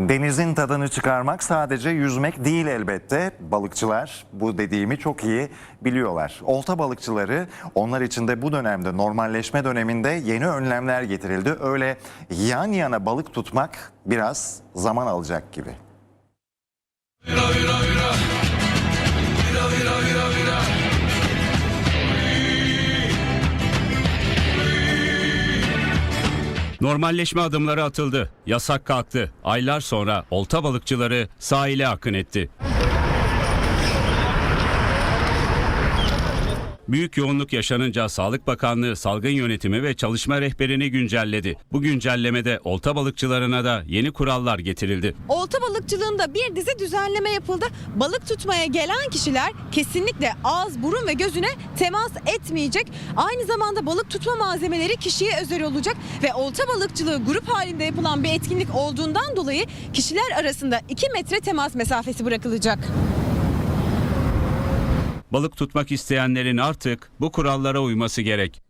Denizin tadını çıkarmak sadece yüzmek değil elbette. Balıkçılar bu dediğimi çok iyi biliyorlar. Olta balıkçıları onlar için de bu dönemde normalleşme döneminde yeni önlemler getirildi. Öyle yan yana balık tutmak biraz zaman alacak gibi. Normalleşme adımları atıldı. Yasak kalktı. Aylar sonra olta balıkçıları sahile akın etti. Büyük yoğunluk yaşanınca Sağlık Bakanlığı salgın yönetimi ve çalışma rehberini güncelledi. Bu güncellemede olta balıkçılarına da yeni kurallar getirildi. Olta balıkçılığında bir dizi düzenleme yapıldı. Balık tutmaya gelen kişiler kesinlikle ağız, burun ve gözüne temas etmeyecek. Aynı zamanda balık tutma malzemeleri kişiye özel olacak ve olta balıkçılığı grup halinde yapılan bir etkinlik olduğundan dolayı kişiler arasında 2 metre temas mesafesi bırakılacak. Balık tutmak isteyenlerin artık bu kurallara uyması gerek.